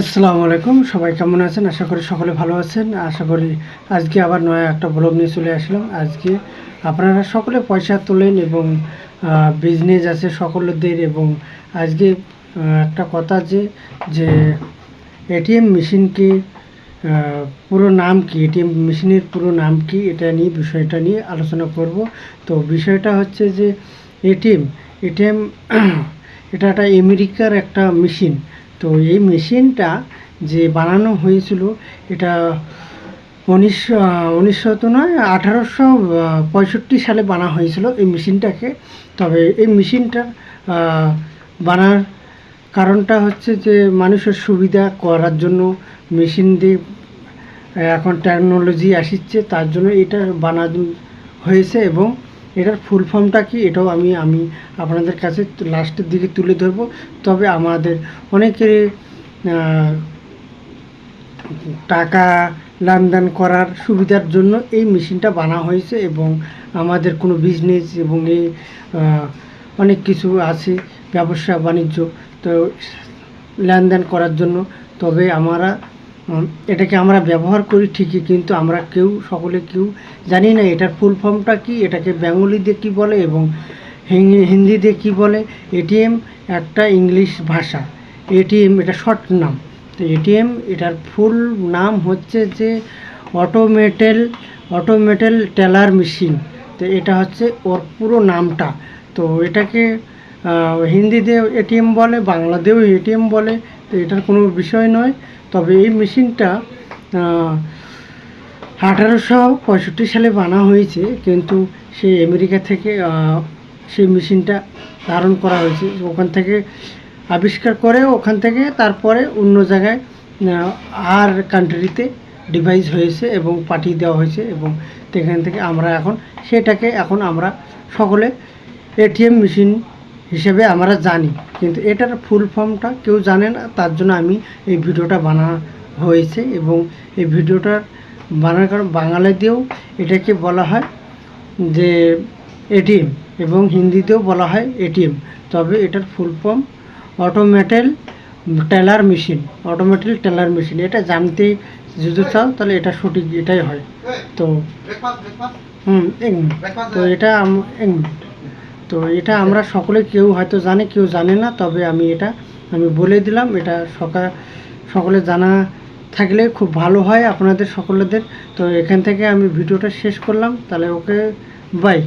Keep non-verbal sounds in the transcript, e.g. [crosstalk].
আসসালামু আলাইকুম, সবাই কেমন আছেন? আশা করি সকলে ভালো আছেন। আশা করি আজকে আবার নয়া একটা ব্লগ নিয়ে চলে আসলাম। আজকে আপনারা সকলে পয়সা তোলেন এবং বিজনেস আছে সকলেদের এবং আজকে একটা কথা যে যে এটিএম মেশিন কি পুরো নাম কি? এটিএম মেশিনের পুরো নাম কি? এটা নিয়ে, বিষয়টা নিয়ে আলোচনা করব। তো বিষয়টা হচ্ছে যে এটিএম এটিএম [clears throat] এটা একটা আমেরিকার একটা মেশিন তো এই মেশিনটা যে বানানো হয়েছিল, এটা উনিশশো উনিশশো নয়, আঠারোশো পঁয়ষট্টি সালে বানা হয়েছিল এই মেশিনটাকে। তবে এই মেশিনটা বানার কারণটা হচ্ছে যে মানুষের সুবিধা করার জন্য মেশিন দিয়ে এখন টেকনোলজি আসছে তার জন্য এটা বানানো হয়েছে এবং এটার ফুল ফর্মটা কি? এটাও আমি আমি আপনাদের কাছে লাস্টের দিকে তুলে ধরবো। তবে আমাদের অনেকের টাকা লেনদেন করার সুবিধার জন্য এই মেশিনটা বানা হয়েছে এবং আমাদের কোনো বিজনেস এবং এই অনেক কিছু আছে, ব্যবসা, বাণিজ্য, তো লেনদেন করার জন্য। তবে আমরা এটাকে আমরা ব্যবহার করি ঠিকই, কিন্তু আমরা কেউ, সকলে কেউ জানি না এটার ফুল ফর্মটা কি, এটাকে বেঙ্গলিতে কী বলে এবং হিন্দিতে কী বলে। এটিএম একটা ইংলিশ ভাষা। এটিএম, এটা শর্ট নাম। তো এটিএম, এটার ফুল নাম হচ্ছে যে অটোমেটেল অটোমেটেল টেলার মেশিন তো এটা হচ্ছে ওর পুরো নামটা। তো এটাকে হিন্দিতে এটিএম বলে, বাংলাতেও এটিএম বলে। তো এটার কোনো বিষয় নয়। তবে এই মেশিনটা আঠারোশো পঁয়ষট্টি সালে বানা হয়েছে, কিন্তু সেই আমেরিকা থেকে সেই মেশিনটা ধারণ করা হয়েছে। ওখান থেকে আবিষ্কার করে ওখান থেকে তারপরে অন্য জায়গায় আর কান্ট্রিতে ডিভাইস হয়েছে এবং পাঠিয়ে দেওয়া হয়েছে এবং সেখান থেকে আমরা এখন, সেটাকে এখন আমরা সকলে এটিএম মেশিন হিসেবে আমরা জানি। কিন্তু এটার ফুল ফর্মটা কেউ জানে না, তার জন্য আমি এই ভিডিওটা বানা হয়েছে এবং এই ভিডিওটার বানার কারণ বাংলাতেও এটাকে বলা হয় যে এটিএম এবং হিন্দিতেও বলা হয় এটিএম তবে এটার full form automated teller machine automated teller machine এটা জানতে যদি চাও তাহলে এটা সঠিক এটাই হয়। তো, হুম তো এটা এক মিনিট। তো এটা আমরা সকলে কেউ হয়তো জানে, কেউ জানে না, তবে আমি এটা, আমি বলে দিলাম, এটা সকাল সকলে জানা থাকলে খুব ভালো হয় আপনাদের সকলেদের। তো এখান থেকে আমি ভিডিওটা শেষ করলাম, তাহলে ওকে বাই